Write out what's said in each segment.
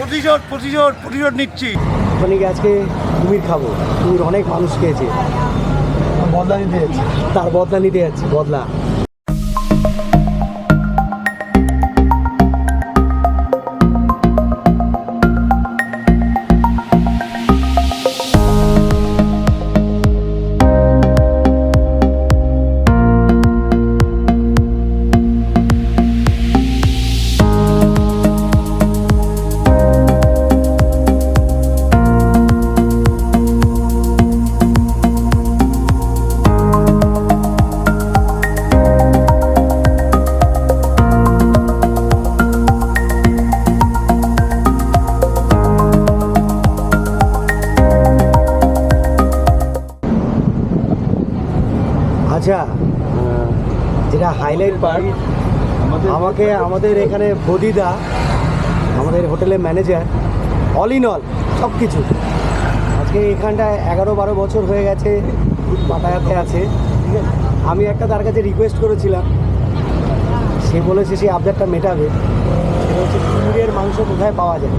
প্রতিশোধ প্রতিশোধ প্রতিশোধ নিচ্ছি। মানে আজকে কুমির খাব? কুমির অনেক মানুষ খেয়েছে। বদলা নিতে যাচ্ছে। তার বদলা নিতে যাচ্ছে বদলা। আচ্ছা যেটা হাইলাইট পার্ট আমাকে, আমাদের এখানে বদিদা, আমাদের হোটেলের ম্যানেজার অল ইন অল সব কিছু আজকে এখানটায় এগারো বারো বছর হয়ে গেছে পাটায়াতে আছে, ঠিক আছে? আমি একটা তার কাছে রিকোয়েস্ট করেছিলাম, সে বলেছে সেই আবদারটা মেটাবে। সেটা হচ্ছে কুমিরের মাংস কোথায় পাওয়া যায়?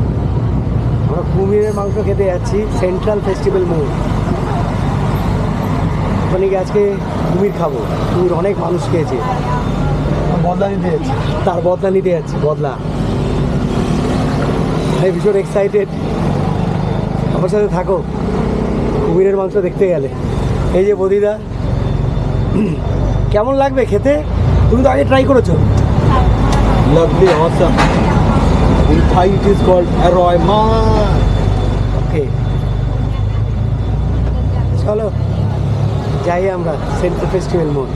আমরা কুমিরের মাংস খেতে যাচ্ছি সেন্ট্রাল ফেস্টিভ্যাল মোড় ওখানে আজকে কুমির খাব। কুমির অনেক মানুষ খেয়েছে। বদলা নিতে যাচ্ছি। তার বদলা নিতে যাচ্ছে বদলা। আমি ভীষণ এক্সাইটেড আমার সাথে থাকো। কুমিরের মাংস দেখতে গেলে। এই যে বদিদা কেমন লাগবে খেতে? তুমি তো আগে ট্রাই করেছ। Lovely awesome in Thai it is called অ্যারয়মা okay চলো। যাই আমরা সেন্ট্রাল ফেস্টিভ্যাল মোড়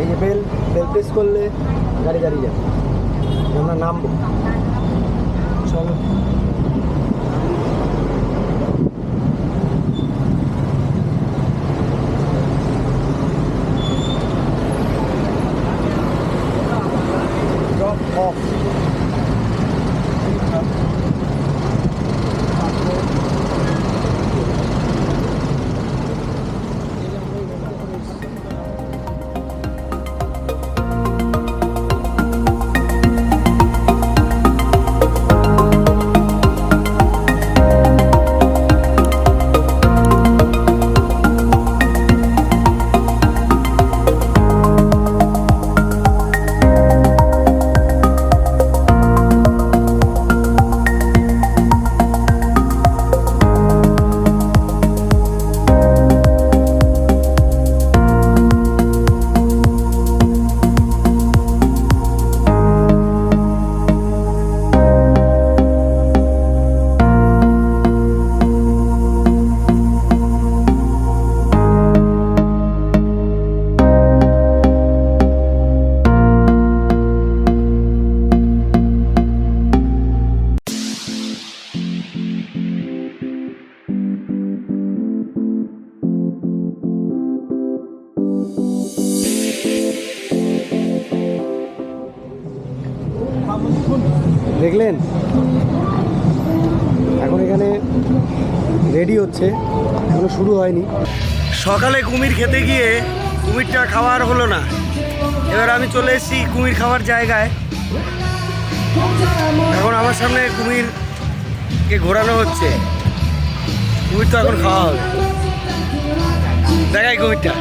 এই যে বেল বেল প্রেস করলে গাড়ি গাড়ি যাবে। আমরা নামবো। চলো। দেখলেন? এখন এখানে রেডি হচ্ছে। এখনও শুরু হয়নি। সকালে কুমির খেতে গিয়ে কুমিরটা খাওয়ার হলো না। এবার আমি চলে এসেছি কুমির খাওয়ার জায়গায়। এখন আমার সামনে কুমিরকে ঘোরানো হচ্ছে। কুমির তো এখন খাওয়া হবে। দেখাই কুমিরটা।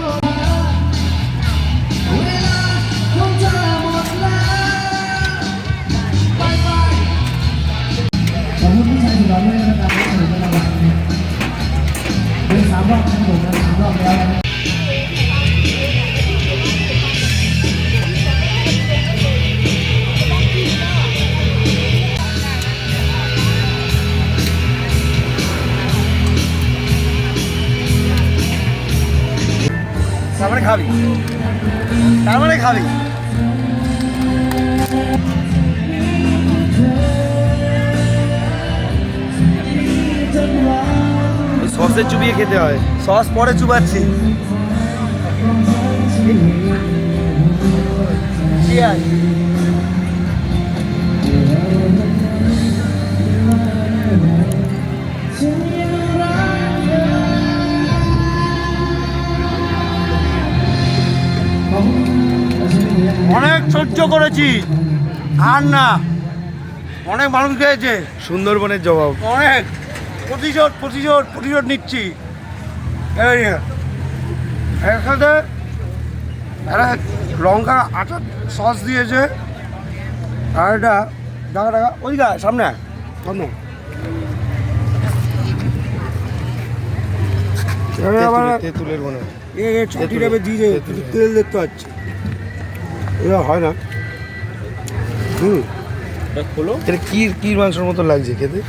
খাবি। তার মানে খাবি। সসে চুবিয়ে খেতে হয়। সস পরে চুবাচ্ছি। অনেক সহ্য করেছি। আর না অনেক মানুষ খেয়েছে সুন্দরবনের জবাব। অনেক। প্রতিশোধ প্রতিশোধ প্রতিশোধ নিচ্ছি। এই যে, এর সাথে একটা লঙ্কা আটা সস দিয়েছে। আর এটা দেখা দেখা ওই গা সামনে সামনে মনে হয়। তেল দেখতে পাচ্ছি। এটা হয় না। হুম। এটা কি কি মাংসের মতো লাগছে খেতে।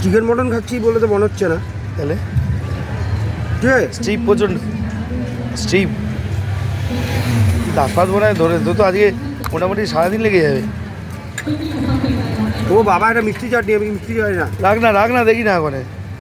চিকেন মটন খাচ্ছি বলে তো মনে হচ্ছে না তাহলে। ঠিক আছে? স্ট্রিপ প্রচণ্ড। স্ট্রিপ দাঁত ফাত মনে ধরে তো তো আজকে মোটামুটি সারাদিন লেগে যাবে। ও বাবা একটা মিষ্টি চাটনি আমি মিষ্টি চাই না। রাখ না রাখ না দেখি না ওখানে।